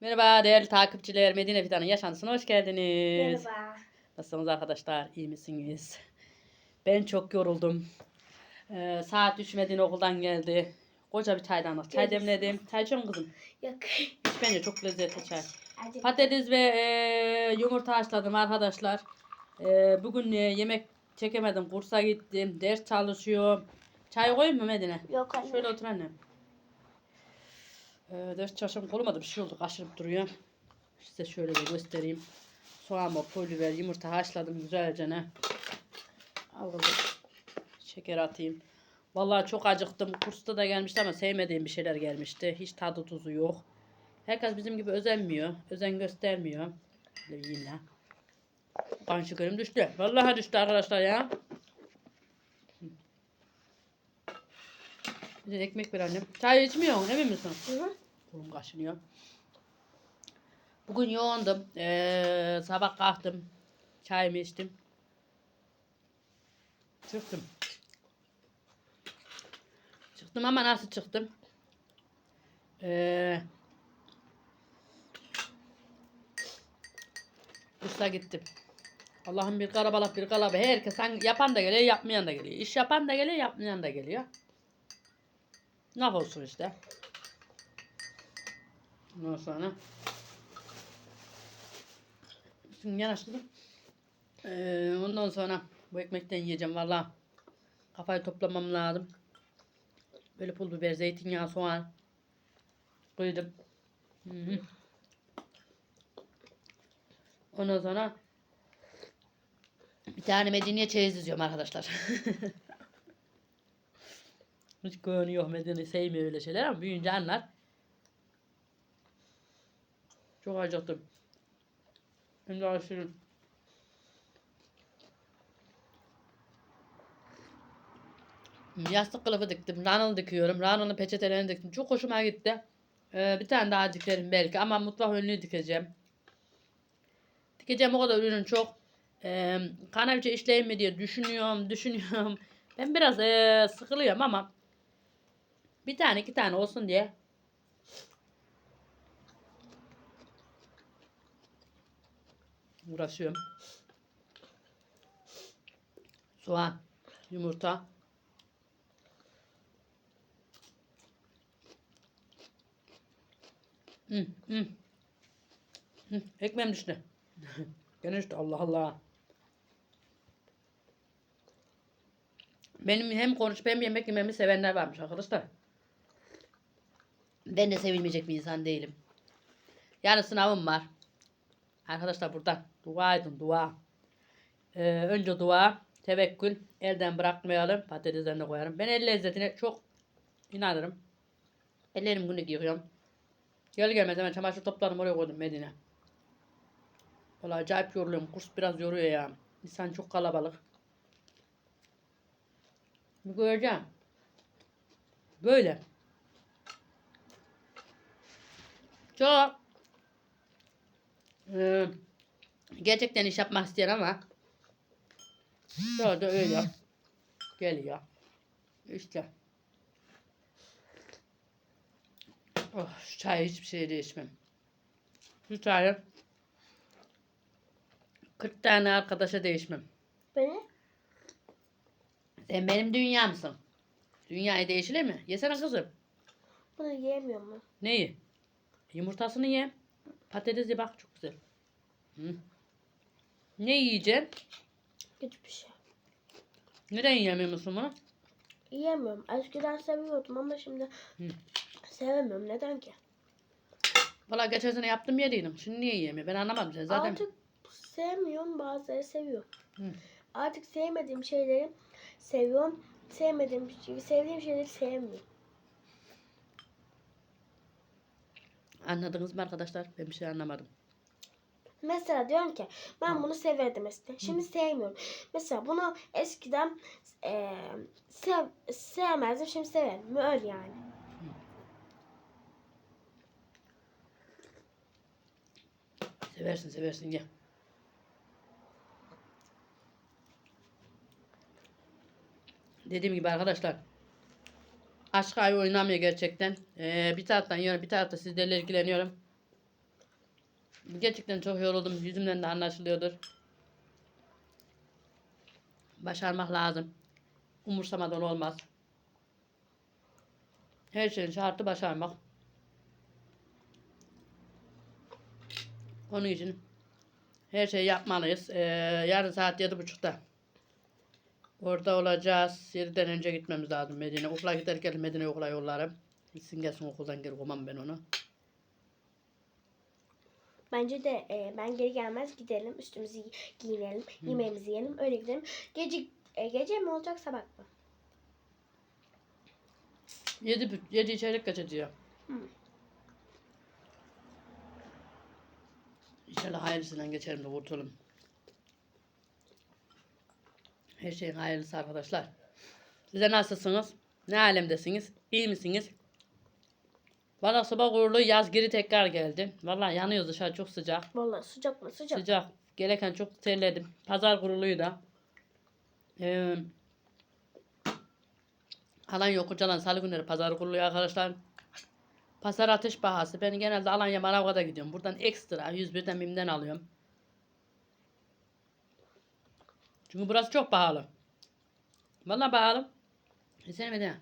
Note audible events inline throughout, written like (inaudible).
Merhaba değerli takipçiler. Medine Fidan'ın yaşantısına hoş geldiniz. Merhaba. Nasılsınız arkadaşlar? İyi misiniz? Ben çok yoruldum. Ee, saat 3 Medine okuldan geldi. Koca bir çaydanlık. Çay demledim. Çay içiyor musun kızım? Yok. İç bence çok lezzetli çay. Patates ve e, yumurta haşladım arkadaşlar. E, bugün e, yemek çekemedim. Kursa gittim. Ders çalışıyorum. Çay koyayım mı Medine? Yok anne. Şöyle otur annem. Ee, ders çalışan koluma bir şey oldu. Kaşınıp duruyor. Size şöyle bir göstereyim. Soğan, pul biber, yumurta haşladım güzelce ne. Al kızım. Şeker atayım. Vallahi çok acıktım. Kursta da gelmişti ama sevmediğim bir şeyler gelmişti. Hiç tadı tuzu yok. Herkes bizim gibi özenmiyor. Özen göstermiyor. Böyle ya. Kan şekerim düştü. Vallahi düştü arkadaşlar ya. Bir de ekmek ver annem. Çay içmiyorsun emin misin? Hı hı. Kolum kaşınıyor. Bugün yoğundum. Ee, sabah kalktım. Çayımı içtim. Çıktım. Çıktım ama nasıl çıktım? Ee, Bursa gittim. Allah'ım bir kalabalık bir kalabalık. Herkes yapan da geliyor, yapmayan da geliyor. İş yapan da geliyor, yapmayan da geliyor. Ne olsun işte. Ondan sonra Şimdi yanaştırdım. Ee, ondan sonra bu ekmekten yiyeceğim valla. Kafayı toplamam lazım. Böyle pul biber, zeytinyağı, soğan koydum. Hı hı. Ondan sonra bir tane Medine çeyiz izliyorum arkadaşlar. (laughs) Hiç gönlü yok Medine sevmiyor öyle şeyler ama büyüyünce anlar. Çok acıktım. Hem de aşırı. Yastık kılıfı diktim. Ranıl dikiyorum. Ranıl'ın peçetelerini diktim. Çok hoşuma gitti. Ee, bir tane daha dikerim belki ama mutfak önlüğü dikeceğim. Dikeceğim o kadar ürün çok. Ee, kanaviçe işleyeyim mi diye düşünüyorum, düşünüyorum. Ben biraz ee, sıkılıyorum ama bir tane iki tane olsun diye uğraşıyorum. Soğan, yumurta. Hı, hı. Hı, ekmeğim düştü. (laughs) Gene düştü Allah Allah. Benim hem konuşup hem yemek yememi sevenler varmış arkadaşlar. Ben de sevilmeyecek bir insan değilim. Yani sınavım var. Arkadaşlar buradan dua edin dua. Ee, önce dua, tevekkül, elden bırakmayalım. Patateslerini koyarım. Ben el lezzetine çok inanırım. Ellerim günlük yıkıyorum. Gel gelmez hemen çamaşır topladım oraya koydum Medine. Valla acayip yoruluyorum. Kurs biraz yoruyor ya. İnsan çok kalabalık. Bir göreceğim. Böyle. Çok ee, gerçekten iş yapmak isteyen ama şöyle öyle geliyor. İşte. Oh, şu çayı hiçbir şey değişmem. Şu çayı 40 tane arkadaşa değişmem. Beni? Sen benim dünyamsın. Dünyayı değişilir mi? Yesene kızım. Bunu yiyemiyor mu? Neyi? Yumurtasını ye. Patates ye bak çok güzel. Hı. Ne yiyeceksin? Hiçbir şey. Neden yiyemiyor musun bunu? Yiyemiyorum. Eskiden seviyordum ama şimdi Hı. sevemiyorum. Neden ki? Valla geçen sene yaptım yediydim. Şimdi niye yiyemiyor? Ben anlamadım sen zaten. Artık sevmiyorum. Bazıları seviyor. Hı. Artık sevmediğim şeyleri seviyorum. Sevmediğim sevdiğim şeyleri sevmiyorum. Anladınız mı arkadaşlar? Ben bir şey anlamadım. Mesela diyorum ki ben bunu severdim eskiden. Şimdi sevmiyorum. Mesela bunu eskiden eee sev, sevmezdim. Şimdi severim. Öyle yani. Seversin seversin ye. Dediğim gibi arkadaşlar. Aşk ayı oynamıyor gerçekten. Ee, bir taraftan yiyorum bir tarafta sizlerle ilgileniyorum. Gerçekten çok yoruldum. Yüzümden de anlaşılıyordur. Başarmak lazım. Umursamadan olmaz. Her şeyin şartı başarmak. Onun için her şeyi yapmalıyız. Ee, yarın saat yedi buçukta. Orada olacağız. Yediden önce gitmemiz lazım Medine. Okula giderken Medine okula yollarım. Gitsin gelsin okuldan geri kovmam ben onu. Bence de e, ben geri gelmez gidelim. Üstümüzü gi- giyinelim. Yemeğimizi yiyelim. Öyle gidelim. Gece e, gece mi olacak sabah mı? Yedi, yedi içerik kaçacağım. Hı. İnşallah hayırlısından geçerim de kurtulalım. Her şeyin hayırlısı arkadaşlar. Size nasılsınız? Ne alemdesiniz? İyi misiniz? Valla sabah uğurlu yaz geri tekrar geldi. Valla yanıyoruz dışarı çok sıcak. Vallahi sıcak mı sıcak. Sıcak. Gereken çok terledim. Pazar kuruluyu da. Ee, Alanya Okucalan Salı günleri pazar kuruluyor arkadaşlar. Pazar ateş pahası. Ben genelde Alanya Manavgat'a gidiyorum. Buradan ekstra 101'den BİM'den alıyorum. Çünkü burası çok pahalı. Valla pahalı. E sen mi de?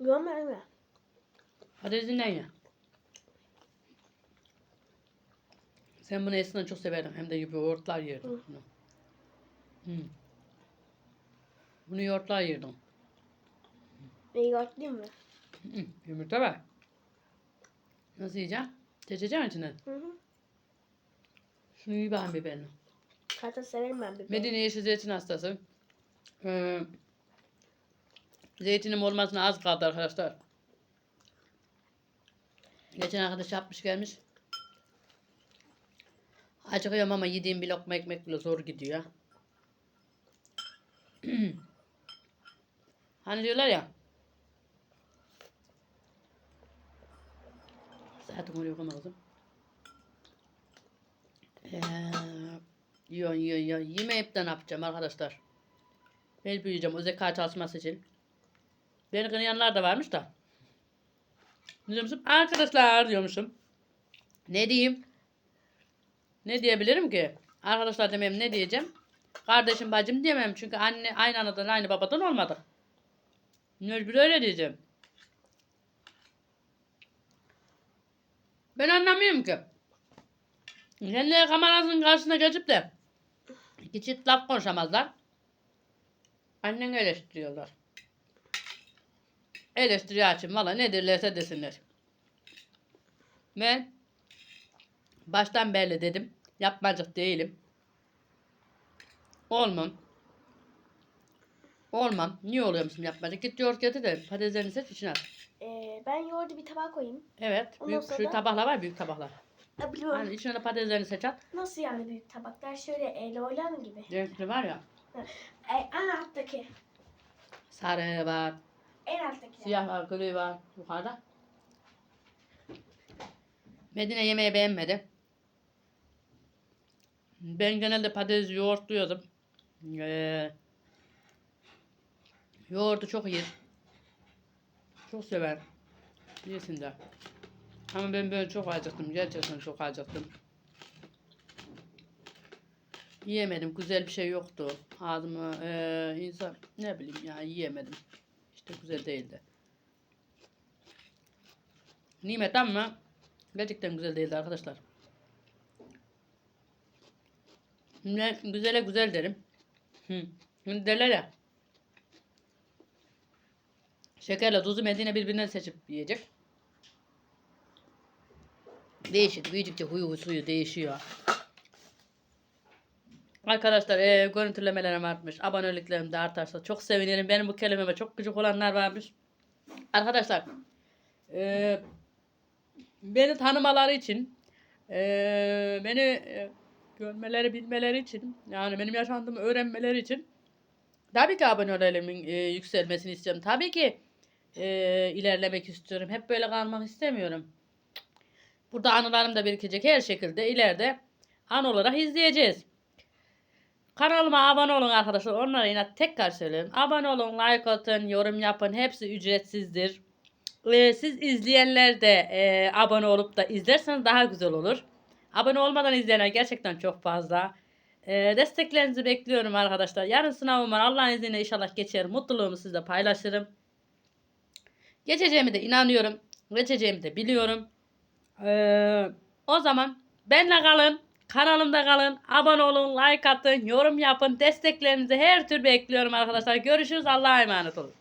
Görmüyorum ya. Patatesin ya? Sen bunu eskiden çok severdin. Hem de yoğurtlar yerdin. Hı. Bunu. Hı. Bunu yoğurtlar yerdin. İyi gördün mü? Hı, Yumurta var. Nasıl yiyeceğim? Seçeceğim içinden. Hı hı. Şunu iyi bakayım biberini. Zaten severim ben biberi. Medine yeşil zeytin hastası. Ee, zeytinim olmasına az kaldı arkadaşlar. Geçen arkadaş yapmış gelmiş. Acıkıyorum ama yediğim bir lokma ekmek bile zor gidiyor. (clears throat) hani diyorlar ya. Zaten koyma kızım. Ee, yiyor yiyor yiyor. Yemeyip de ne yapacağım arkadaşlar. Ben büyüyeceğim o zeka çalışması için. Beni kınayanlar da varmış da. Ne diyormuşum? Arkadaşlar diyormuşum. Ne diyeyim? Ne diyebilirim ki? Arkadaşlar demeyeyim ne diyeceğim? Kardeşim bacım diyemem çünkü anne aynı anadan aynı babadan olmadık. Mecbur öyle diyeceğim. Ben anlamıyorum ki. Kendileri kamerasının karşısına geçip de iki çift laf konuşamazlar. Annen eleştiriyorlar. Eleştiri açın valla ne derlerse desinler. Ben baştan belli dedim. Yapmacık değilim. Olmam. Olmam. Niye oluyormuşum yapmacık? Git yoğurt getir de patateslerini seç içine at. Ee, ben yoğurdu bir tabağa koyayım. Evet. Ondan Büyük sonra şu tabaklar var büyük tabaklar. Ha, biliyorum. Yani içine de patateslerini seç at. Nasıl yani büyük tabaklar? Şöyle e, loylan gibi. Renkli var ya. E, en alttaki. Sarı var. En alttaki. Siyah var, gri var yukarıda. Medine yemeği beğenmedi. Ben genelde patates yoğurtluyordum. Ee, yoğurdu çok yer. Çok sever. Yesin de. Ama ben böyle çok acıktım. Gerçekten çok acıktım. Yiyemedim. Güzel bir şey yoktu. Ağzımı ee, insan ne bileyim ya yiyemedim. İşte güzel değildi. Nimet ama gerçekten güzel değildi arkadaşlar. Ne güzele güzel derim. Hı. Şimdi derler ya. Şekerle tuzu Medine birbirinden seçip yiyecek. Değişik. Büyüdükçe huyu suyu değişiyor. Arkadaşlar e, görüntülemelerim artmış. Aboneliklerim de artarsa çok sevinirim. Benim bu kelimeme çok gıcık olanlar varmış. Arkadaşlar e, beni tanımaları için e, beni e, görmeleri bilmeleri için yani benim yaşantımı öğrenmeleri için tabii ki abonelerimin e, yükselmesini istiyorum. Tabii ki e, ilerlemek istiyorum. Hep böyle kalmak istemiyorum. Burada anılarım da birikecek her şekilde ileride an olarak izleyeceğiz. Kanalıma abone olun arkadaşlar. Onlara yine tekrar söylüyorum. Abone olun, like atın, yorum yapın. Hepsi ücretsizdir. Ee, siz izleyenler de e, abone olup da izlerseniz daha güzel olur. Abone olmadan izleyenler gerçekten çok fazla. Ee, desteklerinizi bekliyorum arkadaşlar. Yarın sınavım var. Allah'ın izniyle inşallah geçer. Mutluluğumu sizle paylaşırım. Geçeceğimi de inanıyorum. Geçeceğimi de biliyorum. Ee, o zaman benle kalın. Kanalımda kalın. Abone olun. Like atın. Yorum yapın. Desteklerinizi her tür bekliyorum arkadaşlar. Görüşürüz. Allah'a emanet olun.